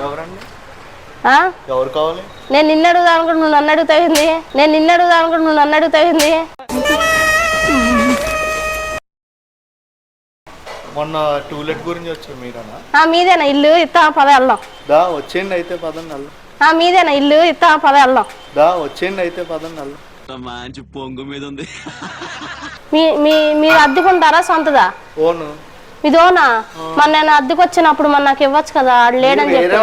ఎవరు కావాలి? నేను నిన్ను అడుగుదా అనుకుంటు నువ్వు నన్ను అడుగుతావింది నేను నిన్ను అడుగుదా అనుకుంటు నువ్వు నన్ను అడుగుతావింది మొన్న టూలెట్ గురించి వచ్చారు మీరన్నా? ఆ మీదేనా ఇల్లు? ఇత్తా పద వెళ్దాం. దా వచ్చేయండి అయితే పదండి వెళ్దాం. ఆ మీదేనా ఇల్లు? ఇత్తా పద వెళ్దాం. దా వచ్చేయండి అయితే పదండి వెళ్దాం. మంచి పొంగు మీద ఉంది. మీ మీ మీరు అద్దెకుంటారా సొంతదా? ఓను. మీదోనా మరి నేను అద్దెకు వచ్చినప్పుడు మరి నాకు ఇవ్వచ్చు కదా ఆడు లేడని చెప్పి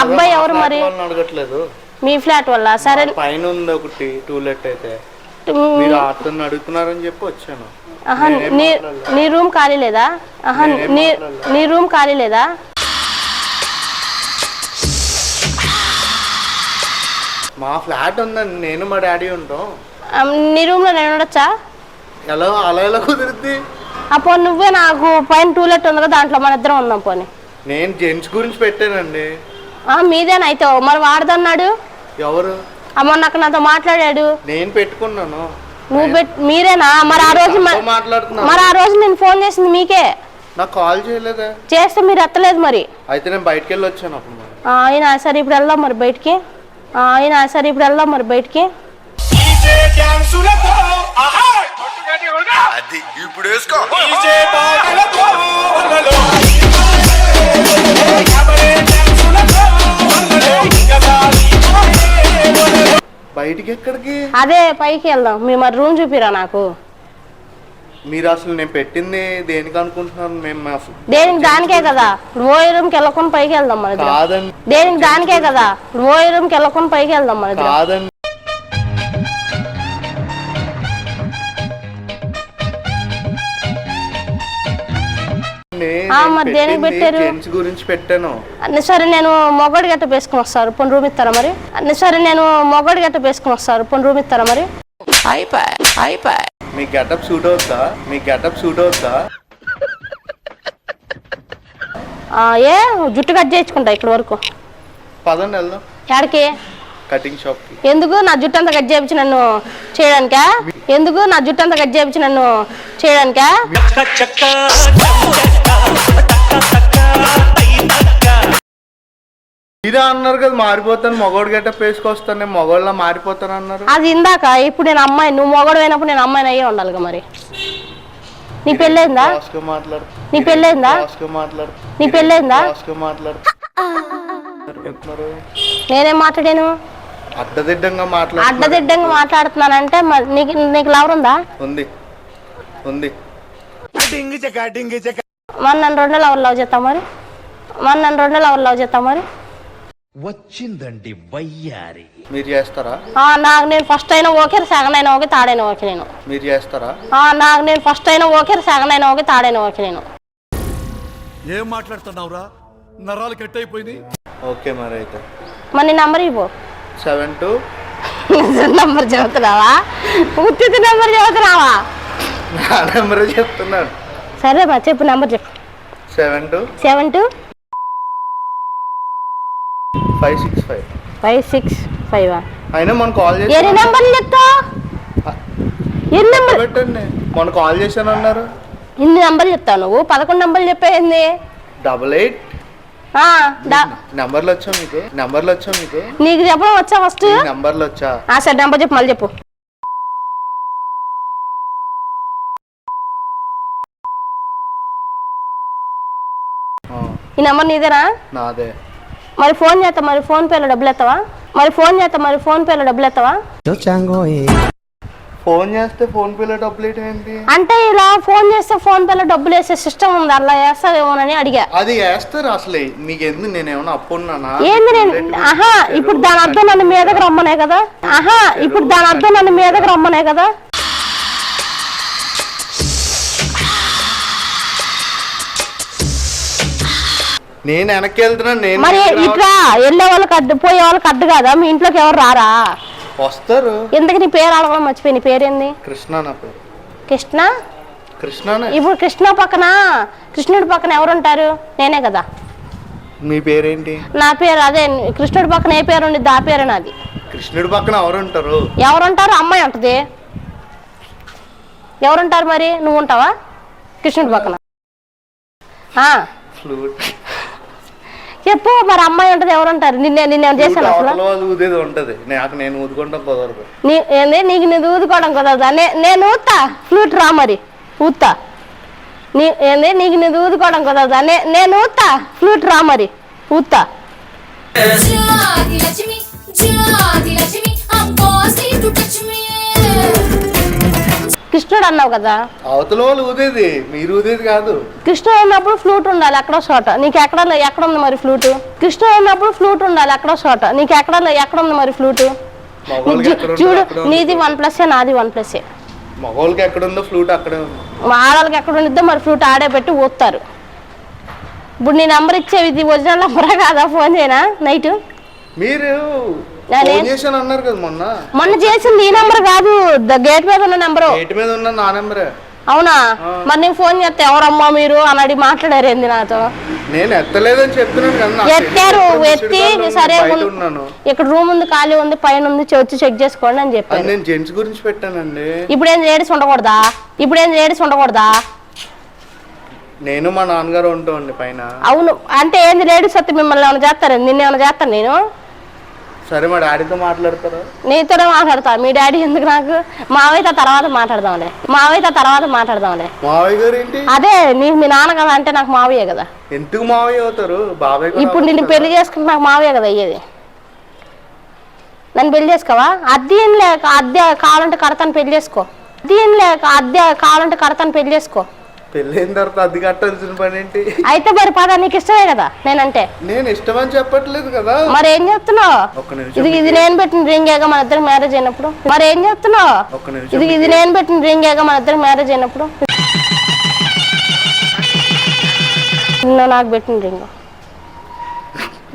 అబ్బాయి ఎవరు మరి? అడగట్లేదు. మీ ఫ్లాట్ వల్ల సరే. పైన ఉంది ఒకటి టూలెట్ అయితే. మ్, మీరు అతన్ని అడుగుతున్నారని చెప్పి వచ్చాను. ఆహా, నేనేం నీ రూమ్ ఖాళీ లేదా? ఆహా నీ. నీ రూమ్ ఖాళీ లేదా? మా ఫ్లాట్ ఉందండి నేను మా డాడీ ఉంటాం. నీ రూమ్లో నేను ఉండొచ్చా? ఎలా అలా ఎలా కుదిరిద్ది? అప్పుడు నువ్వే నాకు పైన టూలెట్ ఉంది కదా దాంట్లో మన ఇద్దరం ఉందాం పోనీ. నేను జెంట్స్ గురించి పెట్టానండి. ఆ, మీదేనా అయితే? మరి వాడదన్నాడు? ఎవరు? అమ్మ నాకు నాతో మాట్లాడాడు. నేను పెట్టుకున్నాను. నువ్వు పెట్ మీరేనా? మరి ఆ రోజు మ- మాట్లాడుతున్నాను. మరి ఆ రోజు నేను ఫోన్ చేసింది మీకే. నాకు కాల్ చేయలేదే. చేస్తే మీరు ఎత్తలేదు మరి. అయితే నేను బయటకు వెళ్ళి వచ్చాను అప్పుడు మరి. ఆ, అయినా సరే ఇప్పుడు వెళ్దాం మరి బయటికి. ఆ, అయినా సరే ఇప్పుడు వెళ్దాం మరి బయటికి. అది ఇప్పుడు వేసుకో. బయటికి ఎక్కడికి అదే పైకి వెళ్దాం. మీ మరి రూమ్ చూపిరా నాకు. మీరు అసలు నేను పెట్టింది దేనికి అనుకుంటున్నాను? మేము అసలు దేనికి దానికే కదా? ఇప్పుడు ఓ రూమ్కి వెళ్ళకుండా పైకి వెళ్దాం మన ఇద్దరం. కాదండి. దేనికి దానికే కదా? ఇప్పుడు ఓ రూమ్కి వెళ్ళకుండా పైకి వెళ్దాం మన ఇద్దరం. కాదండి. దేనికి పెట్టారు? గురించి పెట్టాను. అన్ని సరే నేను మొగడు గట్ట వేసుకుని వస్తారు పొన్ రూమ్ ఇస్తారా మరి? అన్ని సరే నేను మొగడు గట్ట వేసుకుని వస్తారు పొన్ రూమ్ ఇస్తారా మరి? మీ గెటప్ సూట్ అవుద్దా? మీ గెటప్ సూట్ ఆ, ఏ జుట్టు కట్ చేయించుకుంటా ఇక్కడ వరకు. పదండి వెళ్దాం. ఎక్కడికి కటింగ్ షాప్ ఎందుకు నా జుట్టు అంతా కట్ చేయించి నన్ను చేయడానికా? ఎందుకు నా జుట్టు అంతా కట్ చేయించి నన్ను చేయడానికా? మీరే అన్నారు కదా మారిపోతాను మగోడు గెటప్ వేసుకొస్తాను నేను మగోళ్ళ మారిపోతాను అన్నారు. అది ఇందాక ఇప్పుడు నేను అమ్మాయి నువ్వు మొగడు అయినప్పుడు నేను అమ్మాయిని అయ్యే ఉండాలిగా మరి. నీ పెళ్ళైందా? మాట్లాడు. నీ పెళ్ళైందా? మాట్లాడు. నీ పెళ్ళైందా? మాట్లాడు. నేనేం మాట్లాడాను? అడ్డదిడ్డంగా మాట్లాడు అడ్డదిడ్డంగా మాట్లాడుతున్నానంటే మరి నీకు నీకు లవర్ ఉందా? ఉంది. ఉంది. మన నన్ను రెండో లవర్ లవ్ చేస్తాం మరి. మన నన్ను రెండో లవర్ లవ్ చేస్తాం మరి. వచ్చిందండి వయ్యారి. మీరు చేస్తారా? ఆ, నాకు నేను ఫస్ట్ అయినా ఓకే సెకండ్ అయినా ఓకే థర్డ్ అయినా ఓకే నేను. మీరు చేస్తారా? ఆ, నాకు నేను ఫస్ట్ అయినా ఓకే సెకండ్ అయినా ఓకే థర్డ్ అయినా ఓకే నేను. ఏం మాట్లాడుతున్నావురా? నరాలు కట్ అయిపోయింది ఓకే మరి అయితే. మరి నీ నంబర్ ఇవ్వు. Seven two. నంబర్ చదువుతున్నావా ఉత్తి నంబర్ చదువుతున్నావా నా నెంబర్ చెప్తున్నాను. సరే మా చెప్పు నంబర్ చెప్పు. Seven two seven two five six five. Five six five అయినా మనం కాల్ చేసి నెంబర్లు చెప్తావు ఎన్ని నెంబర్ పెట్టండి మొన్న కాల్ చేశాను అన్నారు. ఇన్ని నెంబర్లు చెప్తావు నువ్వు? పదకొండు నెంబర్లు చెప్పేయింది డబల్ ఎయిట్. నెంబర్లు వచ్చా మీకు? నెంబర్లు వచ్చా మీకు? నీకు చెప్పడం వచ్చా ఫస్ట్ నెంబర్లు వచ్చా? ఆ సరే నెంబర్ చెప్పు మళ్ళీ చెప్పు ఆ, ఈ నెంబర్ నీదేనా? నాదే. మరి ఫోన్ చేస్తా మరి ఫోన్ పేలో డబ్బులు ఎత్తావా మరి ఫోన్ చేస్తా మరి ఫోన్ పేలో డబ్బులు ఎత్తావా ఫోన్ చేస్తే ఫోన్ పేలో డబ్బులు ఏంటి ఏంటి అంటే ఇలా ఫోన్ చేస్తే ఫోన్ పేలో డబ్బులు వేసే సిస్టమ్ ఉంది? అలా వేస్తావేమోనని అడిగా. అది వేస్తారు అసలు. మీకు ఎందుకు నేను ఏమైనా అప్పు ఉన్నానా ఏంది నేను ఆహా ఇప్పుడు దాని అర్థం నన్ను మీదకి రమ్మనే కదా? ఆహా ఇప్పుడు దాని అర్థం నన్ను మీదకి రమ్మనే కదా? నేను వెనక్కి వెళ్తున్నాను నేను మరి ఇట్లా వెళ్ళే వాళ్ళకి అడ్డు పోయే వాళ్ళకి అడ్డు కదా? మీ ఇంట్లోకి ఎవరు రారా? వస్తారు. ఎందుకు నీ పేరు అడగడం మర్చిపోయి నీ పేరేంది కృష్ణ నా పేరు. కృష్ణ? కృష్ణనే ఇప్పుడు కృష్ణ పక్కన కృష్ణుడి పక్కన ఎవరు ఉంటారు? నేనే కదా. మీ పేరేంటి? నా పేరు అదే కృష్ణుడి పక్కన ఏ పేరు ఉండిద్ది? ఆ పేరు నాది. కృష్ణుడి పక్కన ఎవరు ఉంటారు? ఎవరుంటారు? అమ్మాయి ఉంటుంది. ఎవరుంటారు మరి? నువ్వు ఉంటావా? కృష్ణుడి పక్కన. ఫ్లూట్ చెప్పు మరి అమ్మాయి ఉంటుంది ఎవరు అంటారు నిన్నే నిన్నేం చేశాను అసలు అవతల వాళ్ళు ఊదేది ఉంటది. నాకు నేను కుదరదు. నీ ఏంది? నీకు నేను ఊదుకోవడం కుదరదా? నే నేను ఊతా ఫ్లూట్ రా మరి. ఊతా నీ ఏంది? నీకు నేను ఊదుకోవడం కుదరదా? నే నేను ఊతా ఫ్లూట్ రా మరి. ఊతా Jyoti Lakshmi, Jyoti Lakshmi, I'm bossy to touch me. కృష్ణుడు అన్నావు కదా? అవతల వాళ్ళు ఊదేది మీరు ఊదేది కాదు. కృష్ణుడు ఉన్నప్పుడు ఫ్లూట్ ఉండాలి ఎక్కడో చోట. నీకు ఎక్కడ ఎక్కడ ఉంది మరి ఫ్లూట్? కృష్ణుడు ఉన్నప్పుడు ఫ్లూట్ ఉండాలి ఎక్కడో చోట. నీకు ఎక్కడ ఎక్కడ ఉంది మరి ఫ్లూట్? చూడు. నీది వన్ ప్లస్ నాది వన్ ప్లస్ మగవాళ్ళకి ఎక్కడ ఉందో ఫ్లూట్ అక్కడే ఆడవాళ్ళకి ఎక్కడ ఉండిద్దో మరి ఫ్లూట్ ఆడే పెట్టి ఊస్తారు ఇప్పుడు నీ నెంబర్ ఇచ్చేవి ఇది ఒరిజినల్ నెంబరా కాదా ఫోన్ చేయనా? నైట్? మీరు అన్నారు కదా మొన్న. మొన్న చేసింది ఈ నెంబర్ కాదు గేట్ మీద ఉన్న నెంబరు. గేట్ మీద ఉన్న నా నెంబరే. అవునా? మరి నేను ఫోన్ చేస్తే ఎవరమ్మా మీరు అని మాట్లాడారు ఏంది నాతో? నేను ఎత్తలేదని చెప్తున్నాను ఎత్తారు. ఎత్తి సరే ఇక్కడ రూమ్ ఉంది ఖాళీ ఉంది పైన ఉంది వచ్చి చెక్ చేసుకోండి అని అది చెప్పారు నేను జెంట్స్ గురించి పెట్టానండి. ఇప్పుడేం లేడీస్ ఉండకూడదా? ఇప్పుడేం లేడీస్ ఉండకూడదా? నేను మా నాన్నగారు ఉంటామండి పైన. అవును. అంటే ఏంది లేడీస్ వస్తే మిమ్మల్ని ఏమైనా చేస్తారు? నిన్న ఏమైనా చేస్తాను నేను? సరే మా డాడీతో మాట్లాడతారా? నీతోనే మాట్లాడతా. మీ డాడీ ఎందుకు నాకు? మావయ్యతో తర్వాత మాట్లాడదాంలే. మావయ్యతో తర్వాత మాట్లాడదాంలే. మావయ్య గారు ఏంటి? అదే నీ మీ నాన్న కదా అంటే నాకు మావయ్య కదా. ఎందుకు మావయ్య అవుతారు? బాబాయ్ కూడా ఇప్పుడు నిన్ను పెళ్ళి చేసుకుంటే నాకు మావయ్య కదా అయ్యేది. నన్ను పెళ్ళి చేసుకోవా? అద్దె ఏం లేక అద్దె కావాలంటే కడతాను పెళ్ళి చేసుకో. అద్దె ఏం లేక అద్దె కావాలంటే కడతాను పెళ్ళి చేసుకో. అయిన తర్వాత అది కట్టాల్సిన పని ఏంటి? అయితే మరి పద నీకు ఇష్టమే కదా? నేనంటే. నేను ఇష్టమని చెప్పట్లేదు కదా. మరి ఏం చెప్తున్నావు? ఒక్క నిమిషం ఇది ఇది నేను పెట్టిన రింగ్ ఏగా మన ఇద్దరు మ్యారేజ్ అయినప్పుడు? మరి ఏం చెప్తున్నావు? ఒక్క నిమిషం ఇది ఇది నేను పెట్టిన రింగ్ ఏగా మన ఇద్దరు మ్యారేజ్ అయినప్పుడు? నిన్న నాకు పెట్టిన రింగ్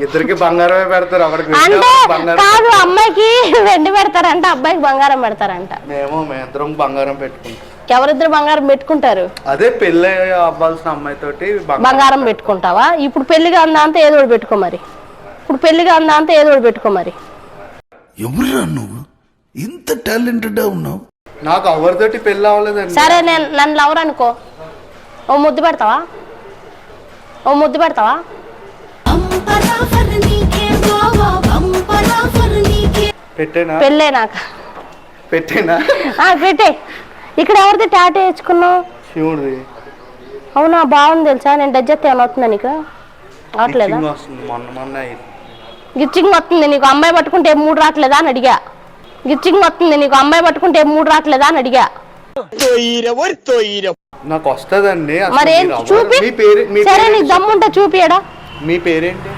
ఇద్దరికి బంగారమే పెడతారు ఒకరికి అంటే బంగారం కాదు అమ్మాయికి వెండి పెడతారంట అబ్బాయికి బంగారం పెడతారంట. మేము మేమిద్దరం బంగారం పెట్టుకుంటాం. ఎవరిద్దరు బంగారం పెట్టుకుంటారు? అదే పెళ్ళి అవ్వాల్సిన అమ్మాయి తోటి బంగారం పెట్టుకుంటావా? ఇప్పుడు పెళ్ళిగా అందా అంతా ఏదో ఒకటి పెట్టుకో మరి. ఇప్పుడు పెళ్ళిగా అందా అంతా ఏదో ఒకటి పెట్టుకో మరి. ఎవరురా నువ్వు? ఇంత టాలెంటెడ్ ఉన్నావు. నాకు ఎవరితోటి పెళ్ళి అవ్వలేదండి. సరే నేను నన్ను లవర్ అనుకో. ఓ ముద్దు పెడతావా? ఓ ముద్దు పెడతావా. పెట్టేనా? పెళ్ళే నాకు పెట్టేనా? ఆ, పెట్టే. ఇక్కడ ఎవరిది టాటూ వేసుకున్నావు? శివుడిది. అవునా బాగుంది తెలుసా? నేను డజ్జెత్తే వస్తుందా నీకు? అవట్లేదా అయింది. గిచ్చింగ్ వస్తుంది నీకు అమ్మాయి పట్టుకుంటే మూడు రావట్లేదా అని అడిగా. గిచ్చింగ్ వస్తుంది నీకు అమ్మాయి పట్టుకుంటే మూడు రావట్లేదా అని అడిగా. నాకు వస్తుందండి మరి? చూపి. సరే? నీకు దమ్ముంటే చూపియడా? మీ పేరేంటి?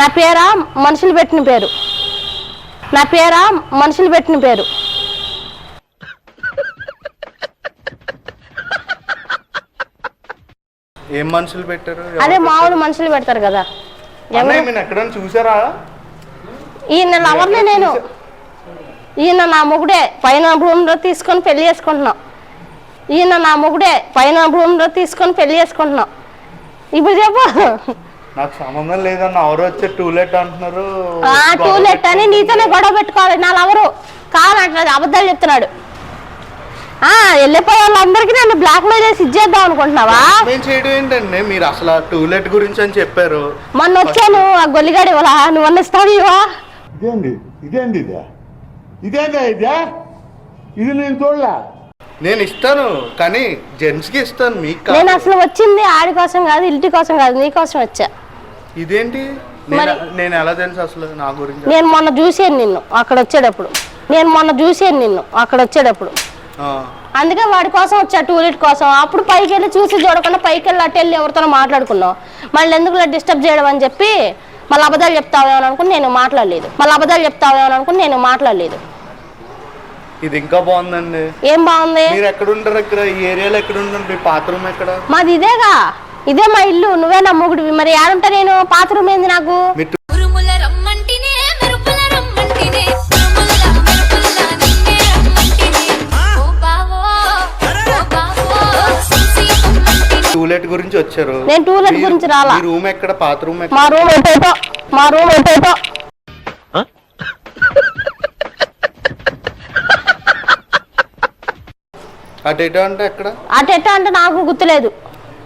నా పేరా మనుషులు పెట్టిన పేరు. నా పేరా మనుషులు పెట్టిన పేరు. ఏం మనుషులు పెట్టారు? అదే మామూలు మనుషులు పెడతారు కదా. ఎక్కడైనా చూసారా? ఈయన లవర్నే నేను. ఈయన నా మొగుడే పైన భూమిలో తీసుకొని పెళ్ళి చేసుకుంటున్నాం. ఈయన నా మొగుడే పైన భూమిలో తీసుకొని పెళ్ళి చేసుకుంటున్నాం. ఇప్పుడు చెప్పు. నాకు సంబంధం లేదన్న ఎవరు వచ్చే అంటున్నారు? ఆ టూ లెట్ అని నీతోనే గొడవ పెట్టుకోవాలి. నా లవరు కాదంటే అబద్ధాలు చెప్తున్నాడు. వెళ్ళిపోయే వాళ్ళందరికీ నన్ను బ్లాక్లో చేసి ఇచ్చేద్దాం అనుకుంటున్నావా? మేము చేయడం ఏంటండి? మీరు అసలు టూలెట్ గురించి అని చెప్పారు. మొన్న వచ్చాను ఆ గొల్లిగాడి ఇవ్వాలా నువ్వు అన్న ఇస్తావు ఇవా ఇదేంది ఇదేంది ఇదే? ఇదేందా ఇదే? ఇది నేను చూడలే? నేను ఇస్తాను కానీ జెంట్స్కి ఇస్తాను మీకు. నేను అసలు వచ్చింది ఆడి కోసం కాదు ఇంటి కోసం కాదు నీ కోసం వచ్చా. ఇదేంటి? నేను నేను ఎలా తెలుసు అసలు నా గురించి? నేను మొన్న చూసాను నిన్ను అక్కడ వచ్చేటప్పుడు. నేను మొన్న చూసాను నిన్ను అక్కడ వచ్చేటప్పుడు. అందుకే వాడి కోసం వచ్చా టూలెట్ కోసం. అప్పుడు పైకి వెళ్ళి చూసి చూడకుండా పైకి వెళ్ళి అటు వెళ్ళి ఎవరితోనో మాట్లాడుకున్నావు. మళ్ళీ ఎందుకు డిస్టర్బ్ చేయడం అని చెప్పి మళ్ళీ అబద్ధాలు చెప్తావేమో అనుకుని నేను మాట్లాడలేదు. మళ్ళీ అబద్ధాలు చెప్తావేమో అనుకుని నేను మాట్లాడలేదు. ఇది ఇంకా బాగుందండి. ఏం బాగుంది? మీరు ఎక్కడ ఉంటారు ఇక్కడ? ఈ ఏరియాలో ఎక్కడ ఉంటారు మీ ఎక్కడ? మాది ఇదేగా. ఇదే మా ఇల్లు. నువ్వే నా మొగుడివి మరి ఏడుంటా నేను? పాత రూమ్ ఏంది నాకు? టూలెట్ గురించి వచ్చారు. నేను టూలెట్ మీ- గురించి రాలా. మీ రూమ్ ఎక్కడ? పాత రూమ్ ఎక్కడ? మా రూమ్ ఎటేటో మా రూమ్ ఎటేటో. అటు ఇటు అంటే ఎక్కడ? అటు ఎట్టా అంటే నాకు గుర్తులేదు.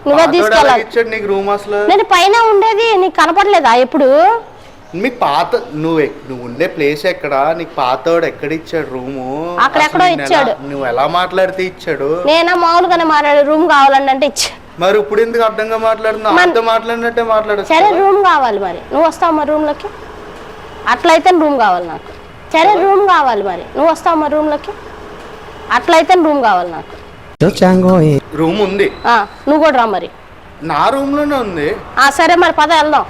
నువ్వే తీసుకెళ్ళాలి. ఇచ్చాడు నీకు రూమ్ అసలు? నేను పైన ఉండేది నీకు కనపడలేదా ఎప్పుడు? మీకు పాత నువ్వు నువ్వు ఉండే ప్లేస్ ఎక్కడ? నీకు పాతోడు ఎక్కడ ఇచ్చాడు రూము? అక్కడెక్కడో అసలు నిన్ను ఇచ్చాడు. నువ్వు ఎలా మాట్లాడితే ఇచ్చాడు? నేనా మామూలుగానే మాట్లాడే రూమ్ కావాలండి అంటే ఇచ్చా. మరి ఇప్పుడు ఎందుకు అర్థంగా మాట్లాడుతున్నావు? అంత మాట్లాడినట్టే సరే మాట్లాడు రూమ్ కావాలి మరి. నువ్వు వస్తావు మరి రూమ్లోకి అట్లయితే రూమ్ కావాలి నాకు. సరే రూమ్ కావాలి మరి. నువ్వు వస్తావు మరి రూమ్లోకి అట్లయితే రూమ్ కావాలి నాకు. రూమ్ ఉంది. ఆ, నువ్వు కూడా రా మరి. నా రూమ్లోనే ఉంది. ఆ సరే మరి పద వెళ్దాం.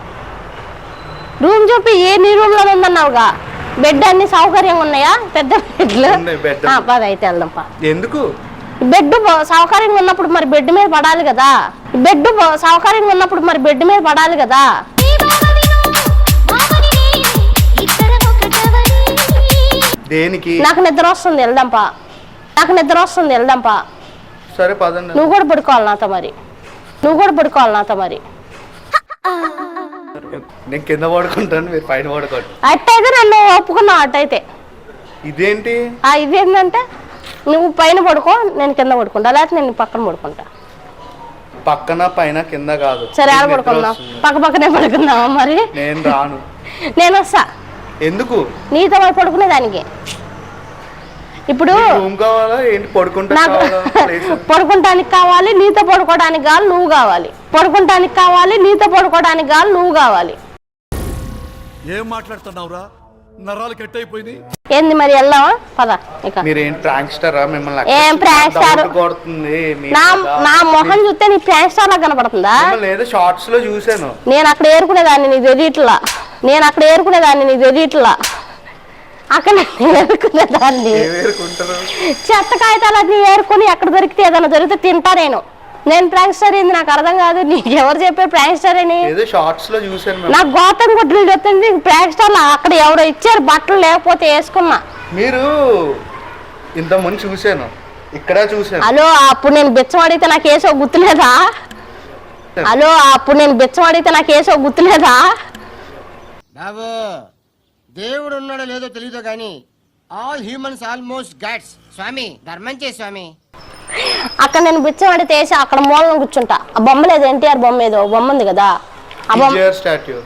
రూమ్ చూపి ఏ నీ రూమ్లో ఉందన్నావుగా? బెడ్ అన్ని సౌకర్యంగా ఉన్నాయా? పెద్ద బెడ్లు ఉన్నాయి, bed ఆ, పద అయితే వెళ్దాం పా ఎందుకు? బెడ్ సౌకర్యంగా ఉన్నప్పుడు మరి బెడ్ మీద పడాలి కదా. బెడ్ సౌకర్యంగా ఉన్నప్పుడు మరి బెడ్ మీద పడాలి కదా. దేనికి? నాకు నిద్ర వస్తుంది వెళ్దాంపా. నాకు నిద్ర వస్తుంది వెళ్దాంపా. సరే పదండి. నువ్వు కూడా పడుకోవాలి నాతో మరి. నువ్వు కూడా పడుకోవాలి నాతో మరి. నేను కింద పడుకుంటాను మీరు పైన పడుకోండి. అట్టయితే నన్ను ఒప్పుకున్నావు అట్టయితే. ఇదేంటి? ఇదేంటంటే నువ్వు పైన పడుకో నేను కింద పడుకుంటా. లేకపోతే నేను పక్కన పడుకుంటా. పక్కన పైన కింద కాదు. సరే ఆడ పడుకుందాం. పక్క పక్కనే పడుకుందామా మరి? నేను రాను. నేను వస్తా. ఎందుకు? నీతో మరి పడుకునే దానికి. ఇప్పుడు రూమ్ కావాలా? ఏంటి? పడుకుంటా నాకు కావాలా? ప్లేస్ పడుకుంటానికి కావాలి నీతో పడుకోవడానికి కావాలి నువ్వు కావాలి. పడుకుంటానికి కావాలి నీతో పడుకోవడానికి కావాలి నువ్వు కావాలి. ఏం మాట్లాడుతున్నావురా? నరాలు కట్ అయిపోయింది ఏంది మరి వెళ్దామా? పద ఇక. మీరేం ప్రాంక్ స్టారా మిమ్మల్ని ఏం star? డౌట్ కొడుతుంది నా. నా మొహం చూస్తే నీ ప్రాంక్ స్టార్ లాగా కనపడుతుందా? ఏదో షార్ట్స్లో చూసాను నేను అక్కడ ఏరుకునేదాన్ని నీ తెలియట్లా నేను అక్కడ ఏరుకునేదాన్ని నీ తెలియట్లా అక్కడ నేను ఏరుకునేదాన్ని. చెత్త కాగితాలు అన్ని ఏరుకొని ఎక్కడ దొరికితే ఏదైనా దొరికితే తింటా నేను. నేను ప్రాంక్ స్టార్ ఏంది నాకు అర్థం కాదు. నీకు ఎవరు చెప్పారు ప్రాంక్ స్టార్ అని? ఏదో షార్ట్స్లో చూసాను మేము. నాకు గౌతమ్ గుడ్లు చెప్తుంది ప్రాంక్ స్టార్ అక్కడ ఎవరో ఇచ్చారు బట్టలు లేకపోతే వేసుకున్నా. మీరు ఇంత ముందు చూసాను ఇక్కడ చూసాను హలో అప్పుడు నేను బిచ్చం అడిగితే నాకు వేసో గుర్తులేదా హలో అప్పుడు నేను బిచ్చం అడిగితే నాకు వేసో గుర్తులేదా బాబు దేవుడు ఉన్నాడో లేదో తెలియదు కానీ ఆల్ హ్యూమన్స్ ఆల్మోస్ట్ గాడ్స్ స్వామి ధర్మం చే స్వామి. అక్కడ నేను బిచ్చం అడిగితే వేసి అక్కడ మూలను కూర్చుంటా. ఆ బొమ్మ లేదు ఎన్టీఆర్ బొమ్మ ఏదో బొమ్మ ఉంది కదా. ఆ బొమ్మ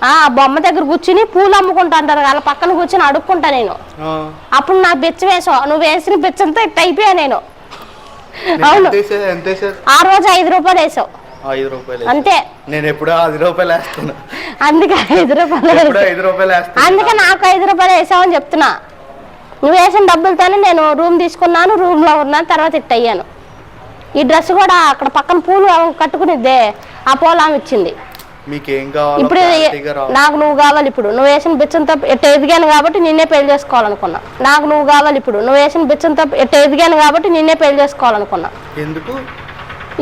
ఆ బొమ్మ దగ్గర కూర్చుని పూలు అమ్ముకుంటా అంటారు వాళ్ళ పక్కన కూర్చుని అడుక్కుంటా నేను. అప్పుడు నా బిచ్చం వేసావు నువ్వు వేసిన బిచ్చంతో ఇట్ట అయిపోయా నేను. అవును. ఆ రోజు ఐదు రూపాయలు వేసావు. ఐదు రూపాయలు అంతే. నేను ఎప్పుడో ఐదు రూపాయలు వేస్తాను అందుకే ఐదు రూపాయలు. ఐదు అందుకే నాకు ఐదు రూపాయలు వేసావని చెప్తున్నా. నువ్వు వేసిన డబ్బులతోనే నేను రూమ్ తీసుకున్నాను రూమ్లో ఉన్నాను తర్వాత ఇట్ అయ్యాను. ఈ డ్రెస్ కూడా అక్కడ పక్కన పూలు కట్టుకునిద్దే. ఆ పూలు ఆమె ఇచ్చింది. ఇప్పుడు. నాకు నువ్వు కావాలి ఇప్పుడు. నువ్వు వేసిన బిచ్చంతో ఎట్ట ఎదిగాను కాబట్టి నిన్నే పెళ్ళి చేసుకోవాలనుకున్నా. నాకు నువ్వు కావాలి ఇప్పుడు. నువ్వు వేసిన బిచ్చంతో ఎట్ట ఎదిగాను కాబట్టి నిన్నే పెళ్ళి చేసుకోవాలనుకున్నా. ఎందుకు?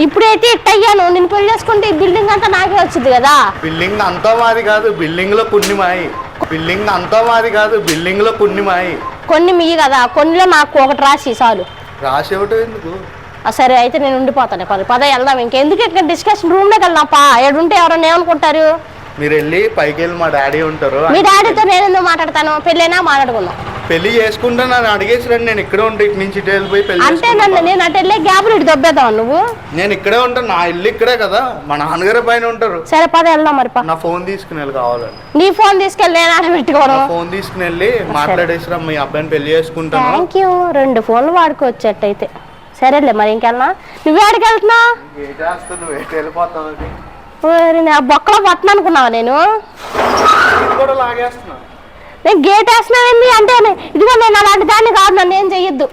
ఇప్పుడైతే ఇట్ట అయ్యాను? నిన్ను పెళ్ళి చేసుకుంటే ఈ బిల్డింగ్ అంతా నాకే వచ్చింది కదా. బిల్డింగ్ అంతా మాది కాదు. బిల్డింగ్లో కొన్ని మాయి. బిల్డింగ్ అంతా మాది కాదు. బిల్డింగ్లో కొన్ని మాయి. కొన్ని మీ కదా. కొన్నిలో నాకు ఒకటి రాసి చాలు. రాసి ఇవ్వటం ఎందుకు? సరే అయితే నేను ఉండిపోతాను. పద పద వెళ్దాం. ఇంకెందుకు ఇక్కడ డిస్కషన్ రూమ్లోకి వెళ్దాం పా. ఏడుంటే ఎవరైనా ఏమనుకుంటారు? మీరు వెళ్ళి పైకి వెళ్ళి మా డాడీ ఉంటారు. మీ డాడీతో నేను ఎందుకు మాట్లాడతాను? పెళ్ళైనా మాట్లాడుకుందాం. పెళ్ళి చేసుకుంటా నన్ను అడిగేసి రండి. నేను ఇక్కడే ఉంటా. ఇటు నుంచి ఇటు వెళ్ళిపోయి పెళ్ళి అంటే. నన్ను. నేను అటు వెళ్ళే గ్యాప్లు ఇటు దొబ్బేద్దాం నువ్వు? నేను ఇక్కడే ఉంటాను నా ఇల్లు ఇక్కడే కదా. మా నాన్నగారు పైన ఉంటారు. సరే పద వెళ్దాం మరి నా ఫోన్ తీసుకుని వెళ్ళి కావాలండి. నీ ఫోన్ తీసుకెళ్ళి నేను ఆడ పెట్టుకోను. ఫోన్ తీసుకుని వెళ్ళి మాట్లాడేసిరా మీ అబ్బాయిని పెళ్ళి చేసుకుంటాను. థ్యాంక్ యూ రెండు ఫోన్లు వాడుకోవచ్చట్టయితే సరేలే మరి ఇంకెళ్ళనా? నువ్వు ఎక్కడికి వెళ్తున్నావు బొక్కలో పట్టను అనుకున్నావా నేను? నేను గేట్ వేసినావేంది అంటే ఇదిగో నేను అలాంటి దాన్ని కాదు నన్ను ఏం చెయ్యొద్దు.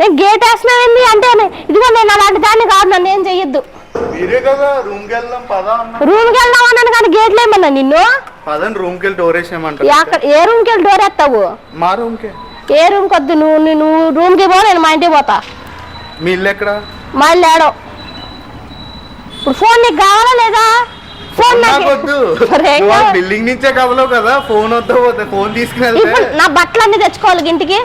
నేను గేట్ వేసినావేంది అంటే ఇదిగో నేను అలాంటి దాన్ని కాదు నన్ను ఏం చెయ్యొద్దు. రూమ్కి వెళ్దాం అన్నాను కానీ గేట్లు ఏమన్నా నిన్ను? పదని రూమ్కి వెళ్ళి డోర్ వేసేయమంటారు ఏ రూమ్కి వెళ్ళి డోర్ ఎత్తావు? మా రూమ్కే. ఏ రూమ్కి వద్దు నువ్వు నువ్వు రూమ్కి పో నేను మా ఇంటికి పోతా. మీ ఇల్లు ఎక్కడ? మా ఇల్లు ఏడో. ఇప్పుడు ఫోన్ నీకు కావాలా లేదా? ఫోన్ నాకు నాకొద్దు? బిల్డింగ్ నుంచే కవలవు కదా ఫోన్ వద్ద పోతే ఫోన్ తీసుకుని నా బట్టలు అన్ని తెచ్చుకోవాలి ఇంటికి.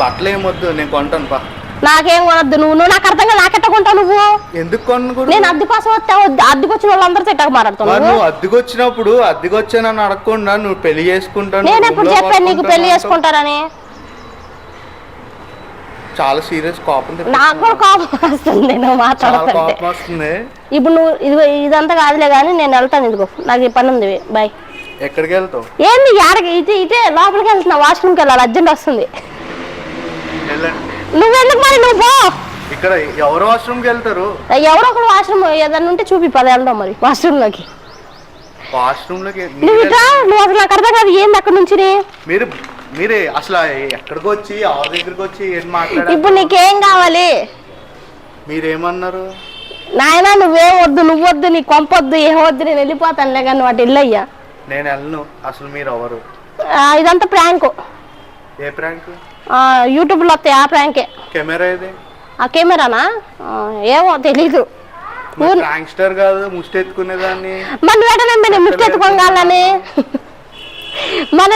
బట్టలు ఏమొద్దు నేను కొంటాను పా. నాకేం కొనొద్దు నువ్వు నువ్వు నాకు అర్థంగా నాకెట్ట కొంటావు నువ్వు? ఎందుకు కొను కూడా నేను అద్దె కోసం వస్తే అద్దెకి వచ్చిన వాళ్ళందరూ తిట్టక మాట్లాడుతున్నావు. నువ్వు అద్దెకి వచ్చినప్పుడు అద్దెకి వచ్చానని అడగకుండా నువ్వు పెళ్ళి చేసుకుంటాను నేను ఎప్పుడు చెప్పాను నీకు పెళ్ళి చేసుకుంటారని చాలా సీరియస్ కోపం. నాకు కూడా కోపం వస్తుంది నువ్వు మాట్లాడుతుంటే కోపం వస్తుంది. ఇప్పుడు నువ్వు ఇదిగో ఇదంతా కాదులే కానీ నేను వెళ్తాను ఇదిగో. నాకు ఈ పని ఉంది బాయ్. ఎక్కడికి వెళ్తావు? ఏంది యాడకి ఇటే ఇటే లోపలికి వెళ్తున్నా వాష్రూమ్కి వెళ్ళాలి అర్జెంట్ వస్తుంది. వెళ్ళండి నువ్వెందుకు మరి నువ్వు పో. ఇక్కడ ఎవరు వాష్రూమ్కి వెళ్తారు? ఎవరో ఒకరు వాష్రూమ్ ఏదన్నా ఉంటే చూపి పద వెళ్దాం మరి వాష్రూమ్లోకి. వాష్రూమ్లోకి నువ్వు ఇట్లా నువ్వు అసలు నాకు అర్థం కాదు ఏంది అక్కడ నుంచి మీరు మీరే అసలు ఎక్కడికి వచ్చి ఎవరి దగ్గరికి వచ్చి ఏం మాట్లాడారు? ఇప్పుడు నీకేం కావాలి? మీరేమన్నారు? నాయనా నువ్వేం వద్దు నువ్వు వద్దు నీ కొంపొద్దు ఏం వద్దు నేను వెళ్ళిపోతానులే కానీ వాటి ఇల్లయ్యా నేను వెళ్ళను. అసలు మీరు ఎవరు ఇదంతా ప్రాంక్. ఏ ప్రాంక్? యూట్యూబ్లో వస్తాయి ఆ ప్రాంకే. కెమెరా ఇది ఆ కెమెరానా? ఆ, ఏమో తెలీదు. ఊర్- ప్రాంక్స్టర్ కాదు ముష్టి ఎత్తుకునేదాన్ని మన వెంటనే నేను మన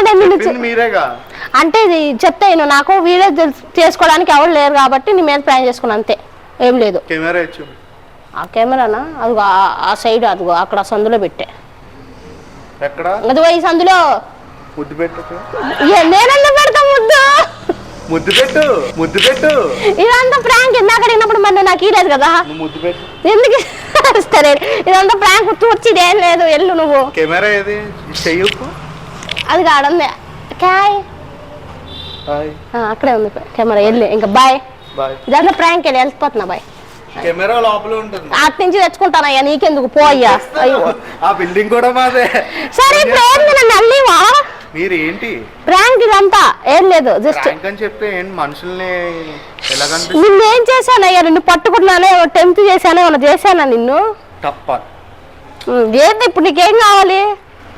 మీరేగా? అంటే ఇది చెప్తే నాకు వీడియో చేసుకోవడానికి ఎవరు లేరు కాబట్టి నీ మీద ప్లాన్ చేసుకున్నా అంతే. ఏం లేదు. కెమెరా ఇచ్చు ఆ కెమెరానా? అదిగో ఆ- సైడ్ అదిగో అక్కడ సందులో పెట్టే. ఎక్కడ? ఈ సందులో. ముద్దు పెట్టు. ఏ, నేనెందుకు పెడతా ముద్దు? ముద్దు పెట్టు ముద్దు పెట్టు. ఇదంతా ప్రాంక్ ఇందాక అడిగినప్పుడు మరి నాకు ఇలేదు కదా. నువ్వు ముద్దు పెట్టు. ఎందుకు? సరే ఇదంతా ప్రాంక్ తూర్చి ఇదేం లేదు ఎల్లు నువ్వు. కెమెరా ఏది? చెయ్యకు. అది కాడుంది కాయ్ అక్కడే ఉంది కెమెరా. వెళ్ళి ఇంకా బాయ్ ఇదంతా ప్రాంక్ వెళ్ళి వెళ్ళిపోతున్నా బాయ్ కెమెరా లోపల ఉంటుంది. అటు నుంచి తెచ్చుకుంటానయ్యా నీకెందుకు? పోయ్యా అయ్యో. ఆ బిల్డింగ్ కూడా మాదే. సరే నన్ను అల్లివా? మీరు ఏంటి ప్రాంక్ ఇదంతా. ఏం లేదు జస్ట్ ప్రాంక్ అని చెప్తే ఏంటి? మనుషుల్ని నిన్ను ఏం చేశానయ్యా? నిన్ను పట్టుకుంటున్నానే టెంప్ట్ చేశానే ఏమన్నా చేశానా నిన్ను? తప్ప. ఏంది ఇప్పుడు నీకేం కావాలి?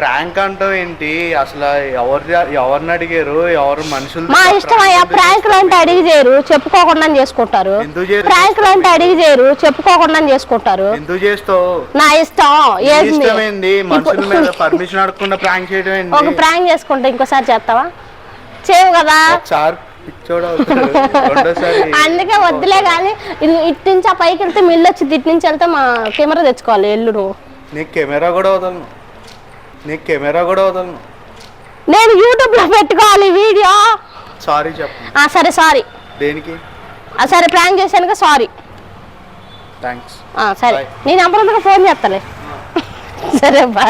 ప్రాంక్ అంటావు ఏంటి? అసలు ఎవరు ఎవరిని అడిగారు? ఎవరు మనుషులు మా ఇష్టం అయ్యా ప్రాంకులు అంటే అడిగి చేయరు చెప్పుకోకుండా చేసుకుంటారు. ఎందుకు? ప్రాంకులు అంటే అడిగి చేయరు చెప్పుకోకుండా చేసుకుంటారు. ఎందుకు చేస్తావు? నా ఇష్టం నీ ఏంది? ఇష్టమైంది మనుషుల ఇప్పుడు- మీద పర్మిషన్ అడగకుండా ప్రాంక్ చేయడం ఒక ఏంటి ప్రాంక్ చేసుకుంటే ఇంకోసారి చేస్తావా? చేయవు కదా. ఒకసారి పిచ్చోడు అవుతాడు. రెండోసారి అందుకే వద్దులే కానీ ఇది ఇటు నుంచి ఆ పైకి వెళ్తే మిల్లు వచ్చి ఇటు నుంచి వెళ్తే మా కెమెరా తెచ్చుకోవాలి ఎల్లు నువ్వు నీకు కెమెరా కూడా వదలను నీకు కెమెరా కూడా వదలను. నేను యూట్యూబ్లో పెట్టుకోవాలి వీడియో. సారీ చెప్పు. ఆ సరే సారీ. దేనికి? ఆ సరే ప్రాంక్ చేశానుక సారీ. థ్యాంక్స్ ఆ సరే. Bye. నేను అప్పుడు ఫోన్ చేస్తాలే. సరే బాయ్.